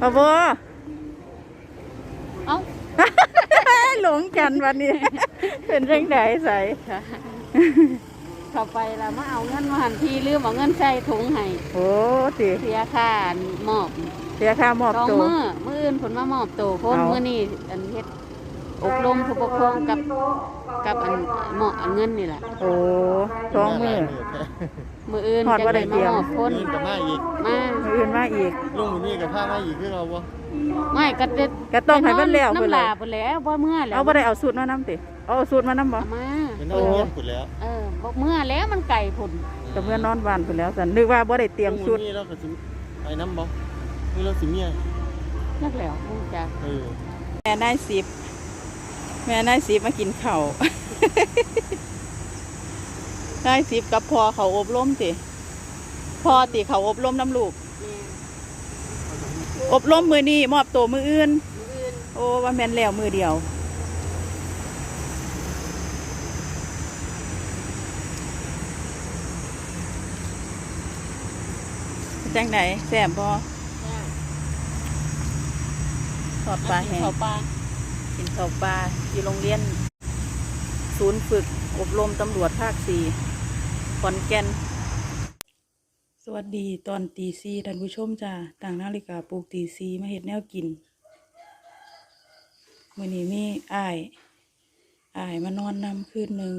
ปะโบเอ้าหลงกันวันนี้ เป็นเรื่องไหนใส่เข้าไปแล้วมาเอาเงินมาหันทีลืมเอาเงินใส่ถุงให้โอ้ติเสียค่าอันมอบเสียค่ามอบสองตัวมือมืออื่นผลมามอบตัวคนเอามือนี่อันเฮ็ด อบรมผู้ปกครองกับกับอันเหมาะอันเงินนี่แหละโอ้ท้องมือ มืออื่นฮอดจะบ่ได้ได้เตรีมายมมอบคนนี่กับมาอีกมามืออื่นมาอีก ลุงนี่กับข้ามาอีกคือเราบ่ไม่ก็จะก็ต้องให้มันแล้วเพิ่นน้ำเลลายไปแล้วบ่เมื่อแล้วเอาบ่ได้เอาสูตรมานำติเอาสูตรมานำบ่เอามาเป็นน้องเลี้ยงขุดแล้วเออบ่เมื่อแล้วมันไก่ผลก็เมื่อนอนบ้านพุ่นแล้วสันนึกว่าบ่ได้เตรียมชุดลุงนี่เราก็สิไปน้ำบ่นี่เราสิเมียนักแล้วคงจะเออแม่นายสิบ แม่นายสิบมากินข้าวนายสิบกับพ่อเขาอบรมติพ่อติเขาอบรมน้ำลูก อบรมมือนี้มอบตัวมืออื่นมืออื่น โอ้ว่าแม่นแล้วมือเดียว จังไหนแซ่บบ่ทอดปลาแห้ง เขาปลา กินข้าวปลาอยู่โรงเรียน ศูนย์ฝึกอบรมตำรวจภาคสี่ขอนแก่น สวัสดีตอนตีซีท่านผู้ชมจ้าต่างนาฬิกาปลูกตีซีมาเห็ดแนวกินมื่อนี้มีอ้ายอ้ายมานอนนำคืนหนึ่ง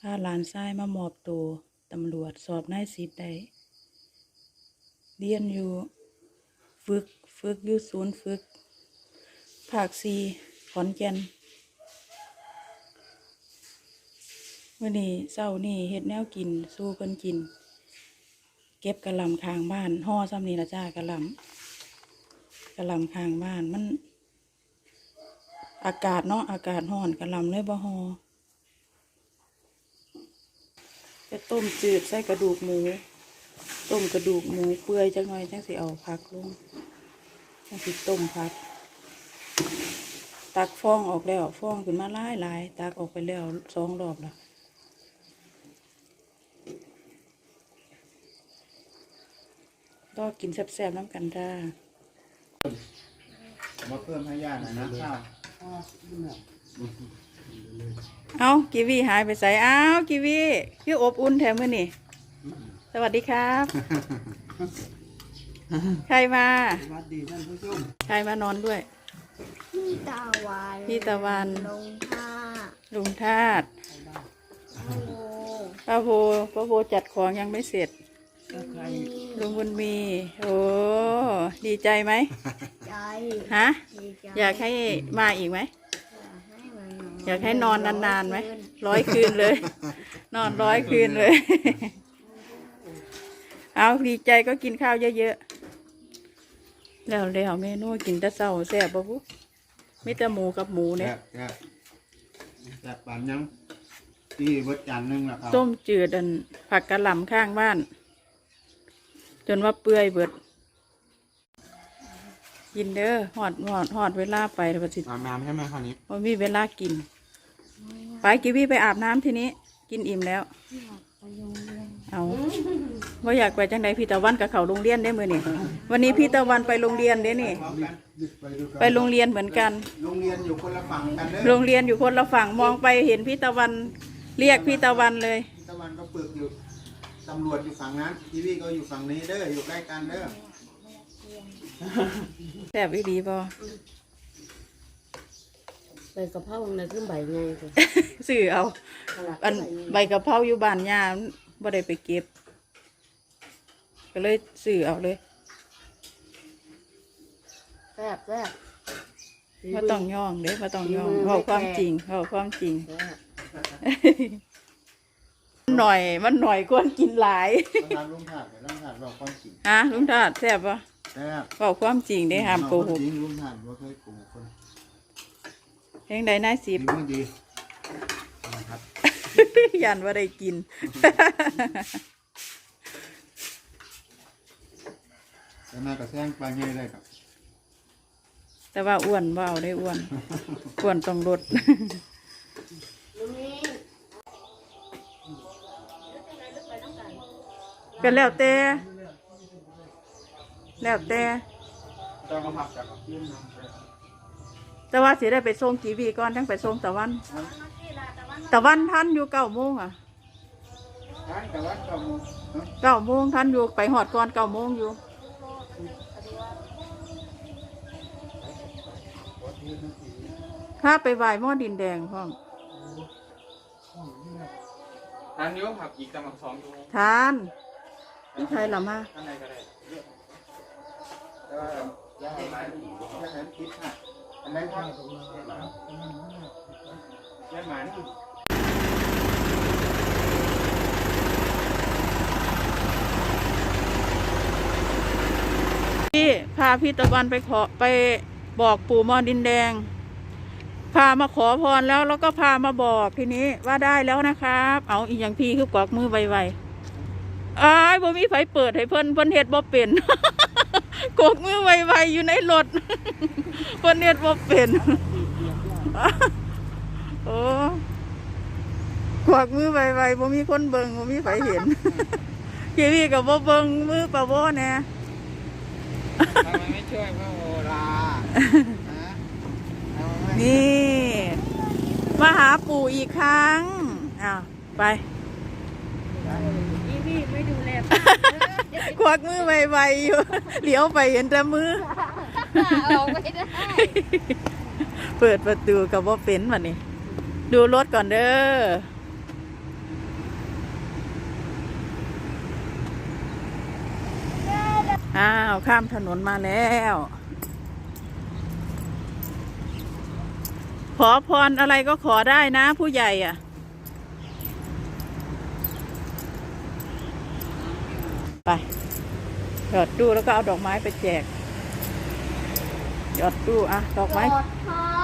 พาหลานชายมามอบตัวตำรวจสอบนายสิทธิ์ได้เรียนอยู่ ฝึก ฝึกอยู่ศูนย์ฝึก ภาคซีขอนแก่นมื่อนี้เศร้านี่เฮ็ดแนวกิน สู้เพิ่นกิน เก็บกระลำข้างบ้านห่อซ้ำนี่ละจ้ากระลำกระลำข้างบ้านมัน อากาศเนาะอากาศร้อนกระลำเลยบ่ห่อจะต้มจืดใส่กระดูกหมูต้มกระดูกหมูเปื่อยจังหน่อยจังสิเอาผักลงจังสิต้มผัก ตักฟองออกแล้วฟองขึ้นมาหลายหลายตักออกไปแล้วสองรอบแล้วก็กินแซ่บๆน้ำกันจ้ามาเพิ่มให้ย่าหน่อยนะข้าวเอากีวีหายไปใส่อ้าวกีวีคืออบอุ่นแถมมือนี่ สวัสดีครับ ใครมาสวัสดีท่านผู้ชมใครมานอนด้วย พี่ตะวันพี่ตะวัน ลงท่าลุงทาดโอ้โหป้าโบป้าโบจัดของยังไม่เสร็จลุงบุญมี โอ้ดีใจไหมใจฮะ ดีใจอยากให้มาอีกไหมให้มันนอนอยากให้นอนนานๆไหมร้อยคืนเลย นอนร้อยคืนเลย เอาดีใจก็กินข้าวเยอะๆ แล้วแล้วเมนูกินแต่เช้าแซ่บปะปุ๊มีแต่หมูกับหมูเนี่ย แซ่บแซ่บปานยังที่เบิดจานหนึงแล้วครับต้มจืดอันผักกะหล่ำข้างบ้าน จนว่าเปื่อยเบิดกินเด้อหอดหอดหอดเวลาไปแล้วก็สิอาบน้ำใช่ไหมคราวนี้ว่ามีเวลากิน ไปกิวี่ไปอาบน้ำทีนี้ กินอิ่มแล้วไปโรงเรียน เอาว่าอยากไปจังไดพี่ตะวันกับเขาโรงเรียนได้มือนี่วันนี้พี่ตะวันไปโรงเรียนเด้นี่พร้อมกันไปดูกันไปโรงเรียนเหมือนกัน โรงเรียนอยู่คนละฝั่งกันเด้อโรงเรียนอยู่คนละฝั่งมองไปเห็นพี่ตะวันเรียกพี่ตะวันเลยพี่ตะวันก็ปึกอยู่ตำรวจอยู่ฝั่งนั้นทีวีก็อยู่ฝั่งนี้เด้ออยู่ใกล้กันเด้อแซ่บอีดีบ่ใบกะเพราเนี่ยขึ้นใบไงคือสื่อเอาอันใบกะเพราอยู่บ้านย่า บ่ได้ไปเก็บ ก็เลยสื่อเอาเลยแซ่บแซ่บมาต้องย่องเด้มาต้องย่องเว้าความจริงเว้าความจริงแซ่บมันหน่อย มันหน่อยกวนกินหลายต้องทานลุงถาดเดี๋ยวลุงถาดบอกความจริงฮะลุงทาดแซ่บปะแซ่บเว้าความจริงได้ห้ามโกหกจริงลุงถาดว่าเคยโกหกคนเพลงใดนายสิดีบไม่ดีนะครับ ยันว่าได้กินแล้วแม่ก็แซงปลาเงี้ยได้ครับแต่ว่าอ้วนว่าเอาได้อ้วน อ้วนต้องลด ก็แล้วแต่ แล้วแต่จะมาผักจากยื่นน้ำไปแต่ว่าสิได้ไปส่งกีวีก่อนทั้งไปส่งตะวัน ตะวันทันอยู่เก้าโมงอะร้านแต่ว่าก็มูเนาะเก้าโมงทันอยู่ไปหอดก่อนเก้าโมงอยู่ถ้าไปไหว้หม้อดินแดงพ่อมทานนิ้วผักอีกกำลังสองชั่วโมงทานนี่ใครละมาข้างในก็ได้แต่ว่าย่าหลายย่าหลายคิดค่ะอันนั้นครับย่าหมานี่ พี่พาพี่ตะวันไปขอไปบอกปู่มอดินแดง พามาขอพรแล้วแล้วก็พามาบอกทีนี้ว่าได้แล้วนะครับ เอาอีกอย่างพี่คือกวักมือไวๆอ้ายบ่มีไฟเปิดให้เพิ่นเพิ่นเฮ็ดบ่เป็นกวักมือไวๆอยู่ในรถเพิ่นเฮ็ดบ่เป็นโอ้กวักมือไวๆบ่มีคนเบิ่งบ่มีไฟเห็นทีวีก็บ่เบิ่งมือปะบ่แน่ ทำไมไม่ช่วยพระโอลาฮะทำไมไม่นี่ มาหาปู่อีกครั้ง อ้าว ไป อีพี่ไม่ดูแลควักมือไวๆอยู่ เหลียวไปเห็นแต่มือ ออกไม่ได้เปิดประตูกับว่าเป็นวันนี้ ดูรถก่อนเด้อ อ้าว ข้ามถนนมาแล้ว ขอพรอะไรก็ขอได้นะผู้ใหญ่อะ ไป หยอดตู้แล้วก็เอาดอกไม้ไปแจก หยอดตู้อะ ดอกไม้ ครั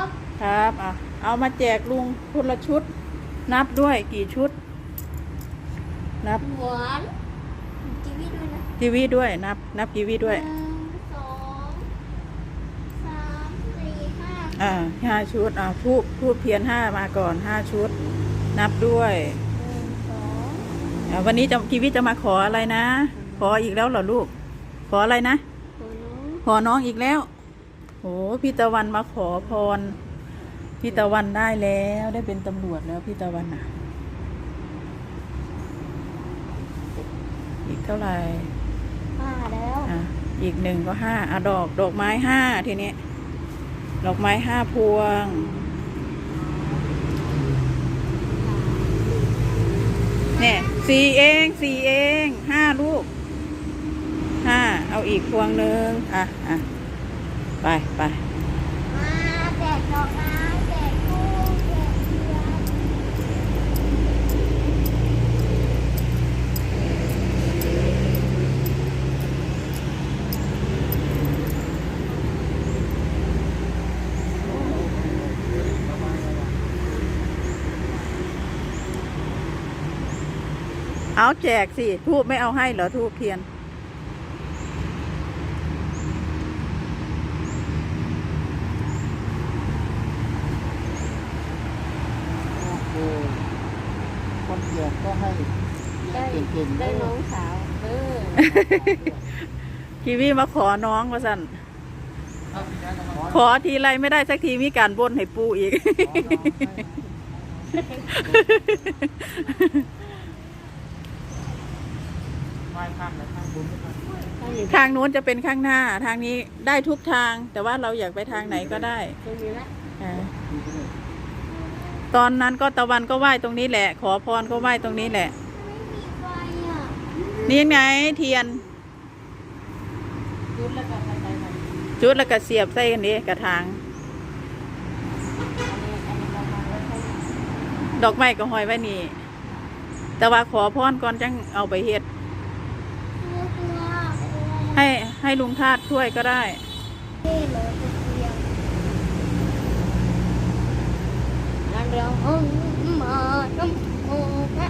บครับอะ เอามาแจกลุงคนละชุด นับด้วยกี่ชุด นับหวานจีวีด้วยนะ กีวีด้วยนับ นับกีวีด้วยหนึ่งสองสามสี่ห้าอ่าห้าชุดอ่าทูบทูบเทียนห้ามาก่อนห้าชุด นับด้วยหนึ่งสองอ่าวันนี้จะกีวีจะมาขออะไรนะ ขออีกแล้วเหรอลูก ขออะไรนะตัวน้องขอน้องอีกแล้วโอ้พี่ตะวันมาขอพร พี่ตะวันได้แล้วได้เป็นตำรวจแล้วพี่ตะวันอะ อีกเท่าไหร่ ห้าแล้ว อะอีกหนึ่งก็ห้าอะดอกดอกไม้ห้าทีนี้ ดอกไม้ห้าพวง เนี่ยสี่เองสี่เองห้าลูกห้าเอาอีกพวงหนึ่งอะอะไปไป มาแจกดอกไม้แจกทูบแจกเทียน เอาแจกสิทูบไม่เอาให้เหรอทูบเทียน โอ้โหคนเกียรก็ให้ได้เก่งๆได้เด้น้อองสาวเออทีวีมาขอน้องว่าสั่นเอาสินะกำลังขอทีไรไม่ได้สักทีมีการบนให้ปูอีก ไหว้ข้ามและข้ามบุญด้วยกันทางนู้นจะเป็นข้างหน้า ทางนี้ได้ทุกทาง แต่ว่าเราอยากไปทางไหนก็ได้ตรงนี้ละอ่าตอนนั้นก็ตะวันก็ไหว้ตรงนี้แหละ ขอพรก็ไหว้ตรงนี้แหละไม่มีไฟอะนี่ไงเทียนยุดแล้วก็ไปไปไปจุดแล้วก็เสียบใส่กันนี้กระถางอันนี้อันนี้เรามาแล้วใช่ไหมดอกไม้ก็ห้อยไว้นี่ แต่ว่าขอพรก่อนจังเอาไปเฮ็ด กลัวกลัวกลัว ให้ให้ลุงทาดช่วยก็ได้นี่เลยกลัวนั่นเราห้องมาน้ำโอ้พระ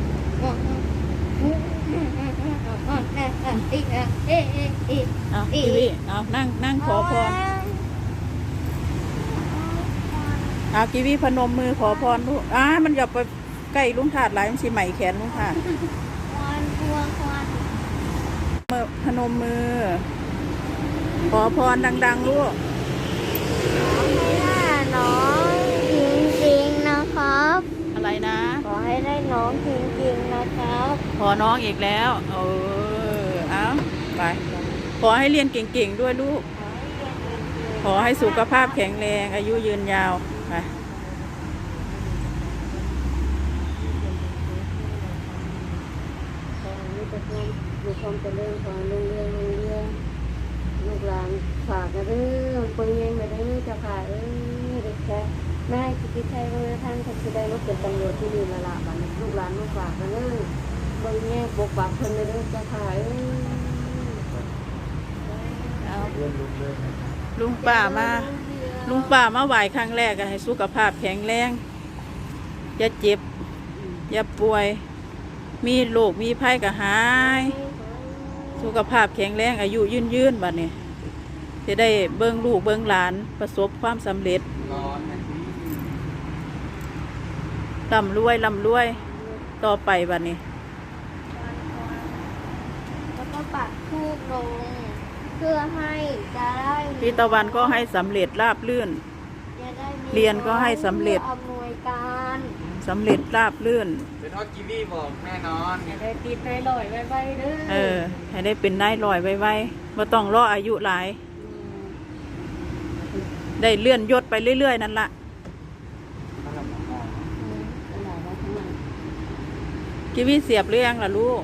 เอาพี่วิเอานั่งนั่งขอพรเอากีวีพนมมือขอพรลูกอ้ามันอย่าไปใกล้ลุงทาดหลายมันสิใหม่แขนลุงทาด ควันกลัวควัน มือ พนมมือ ขอพรดัง ๆ ลูกให้ได้น้องจริงๆนะครับ อะไรนะ ขอให้ได้น้องจริงๆนะครับ ขอน้องอีกแล้ว เออ เอาไป ขอให้เรียนเก่ง ๆ ด้วยลูก ขอให้สุขภาพแข็งแรง อายุยืนยาว ไป ขอให้มีแต่ ความมีความเจริญขอให้รุ่งเรื่องรุ่งเรื่องลูกหลานฝากนะเด้อปงเองนะเด้อเจ้าค่ะเอ้ยเด็กแค่แม่คิดคิดใช้ว่ท่านเขาจะได้มาเป็นตำรวจที่ดีละละบัดนี้ลูกหลานลูกฝากนะเด้อเบิ่งแง่ปกปักเพิ่นนะเด้อเจ้าค่ะเอ้ยเอาเรียนรู้เลยนะครับลุงป่ามา ลุงป่ามาไหวครั้งแรกก็ให้สุขภาพแข็งแรง อย่าเจ็บ อย่าป่วย มีโรคมีภัยก็หาย สุขภาพแข็งแรงอายุยืนยืนๆบัดนี้จะได้เบิ่งลูกเบิ่งหลานประสบความสำเร็จร้อนนะร่ำรวยร่ำรวยต่อไปบัดนี้ แล้วก็ปักทูบลง เพื่อให้จะได้มีพี่ตะวันก็ให้สำเร็จราบลื่นจะได้มี เรียนก็ให้สำเร็จพื่ออำนวยการสำเร็จราบลื่น เป็นฮอตกีวีบอกแน่นอน อย่าได้ติดได้ลอยไว้ไว้เด้อเออ ให้ได้เป็นนายลอยไวๆบ่ต้องรออายุหลายได้เลื่อนยศไปเรื่อยๆ นั่นละกีวีเสียบหรือยังล่ะลูก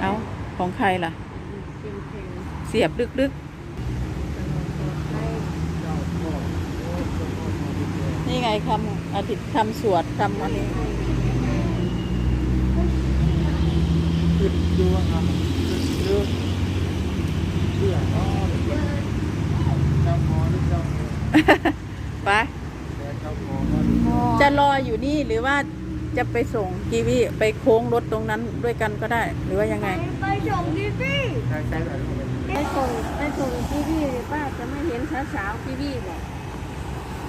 เอาของใครล่ะ เสียบลึกๆ นี่ไงคำอธิษคำสวดคำอันนี้ขึ้นดูครับขึ้นดูเชื่ออ๋อเจ้าหมอหรือเจ้าไปจะรออยู่นี่หรือว่า จะไปส่งกีวีไปโค้งรถตรงนั้นด้วยกันก็ได้ หรือว่ายังไง ไปส่งดิพี่ใช่ใช่แบบนี้ไปส่งไปส่งพี่พี่เลยป้าจะไม่เห็นสาวสาวพี่พี่บอก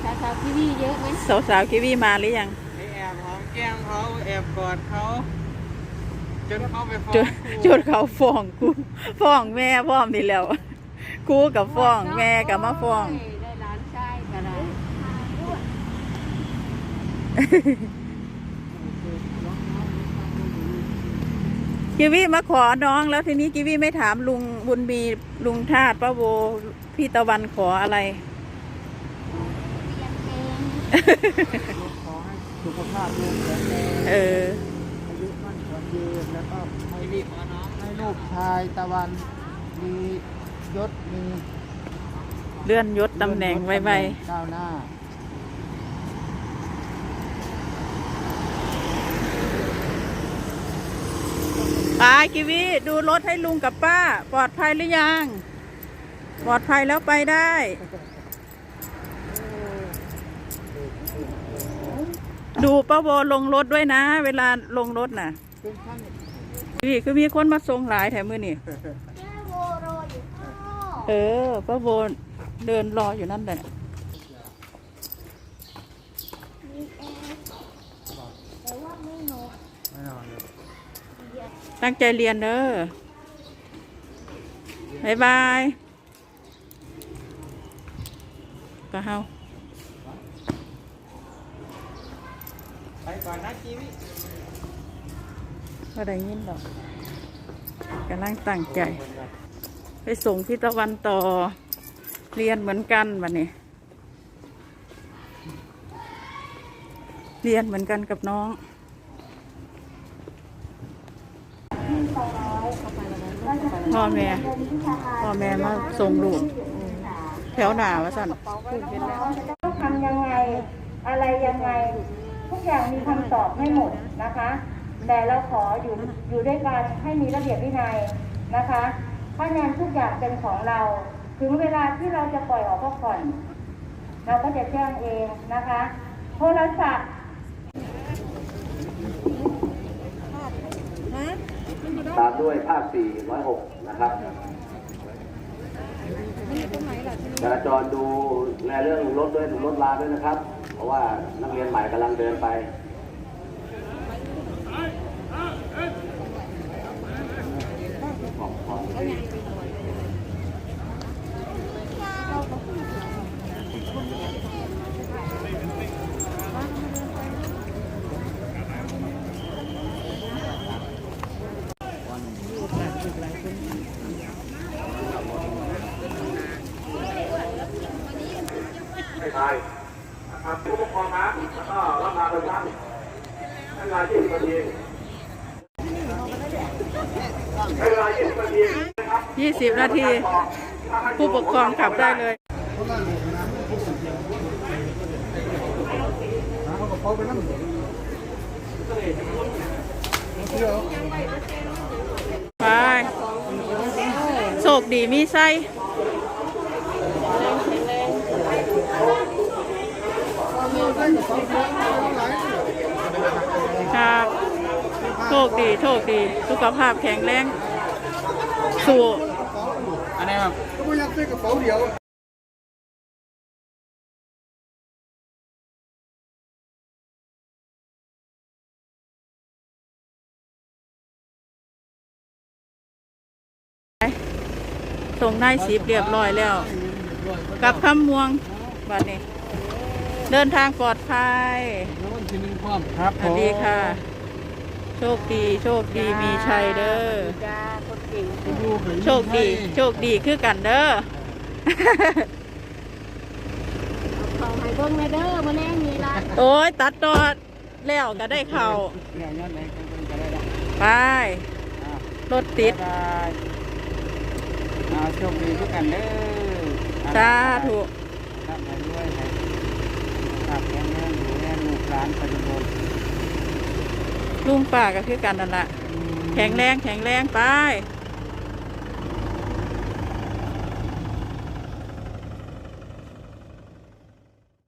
สาวสาวพี่พี่เยอะไหมสาวๆกีวีมาหรือยังไอแอบหอมแก้มเขาแอบกอดเขาจนเขาไปฟ้องจนครูจนเขาฟ้องกูฟ้องแม่พร้อมนี่แล้วกูกับฟ้องแม่กับมาฟ้อง ได้หลานชายก็ได้ กีวีมาขอน้องแล้วทีนี้กีวีไม่ถามลุงบุญมีลุงทาดป้าโวพี่ตะวันขออะไรเรียนเองขอให้สุขภาพลูกแข็งแรงเอออายุมั่นขวัญยืนแล้วก็ให้กีวีขอน้องให้ลูกชายตะวันมียศมีเลื่อนยศตำแหน่งไวก้าวหน้า ๆไปกีวีดูรถให้ลุงกับป้า ปลอดภัยหรือยัง ปลอดภัยแล้วไปได้ ดูป้าโวลงรถด้วยนะ เวลาลงรถน่ะเป็นขั้นนี่คือมีคนมาส่งหลายแถมมือนี่แม่โวรออยู่ข้างนอกเออป้าโวเดินรออยู่นั่นแหละ มีแอร์แต่ว่าไม่นอน แน่นอนเลย ตั้งใจเรียนเด้อบายบายปะเฮาไปก่อนนะกีวีก็ได้ยินดอกกำลังตั้งใจ ไปส่งพี่ตะวันต่อ เรียนเหมือนกันวันนี้ เรียนเหมือนกันกับน้อง พ่อแม่พ่อแม่มาส่งลูกแถวหนาวะสันต้องทำยังไงอะไรยังไง ทุกอย่างมีคำตอบไม่หมดนะคะ แต่เราขออยู่อยู่ด้วยกันให้มีระเบียบวินัยนะคะเพราะงานทุกอย่างเป็นของเรา ถึงเวลาที่เราจะปล่อยออกก็ผ่อน เราก็จะแจ้งเองนะคะโทรศัพท์ตามด้วยภาค4 106 นะครับจราจรดูแลเรื่องรถด้วยรถลาด้วยนะครับ เพราะว่านักเรียนใหม่กำลังเดินไป 20 นาที ผู้ปกครองกลับได้เลยไปโศกดีมีไส้ครับโชคดี โชคดี สุขภาพแข็งแรง สู่ ครับก็ไม่อยากได้กระเป๋าเดียวส่งนายสิบเรียบร้อยแล้วกลับคำม่วงบัดนี้ เดินทางปลอดภัยแล้ววันที่หนึ่งความครับสวัสดีค่ะ โชคดี โชคดีมีชัยเด้อจ้าคนเก่งโชคดี โชคดีคือกันเด้อขอให้เบิ่งในเด้อมาแน่มีร้านโอ้ยตัดตอดแล้วก็ได้เข่าเนี่ยย้อนไหนก็จะได้ละไปรถติดบ๊ายบายเอาโชคดีทุกกันเด้อสาธุรับไปด้วยให้ขับแข็งแรงอยู่แรงลูกหลานปฏิบัติ ลุงป่าก็คือกันนั่นละแข็งแรงแข็งแรงไปค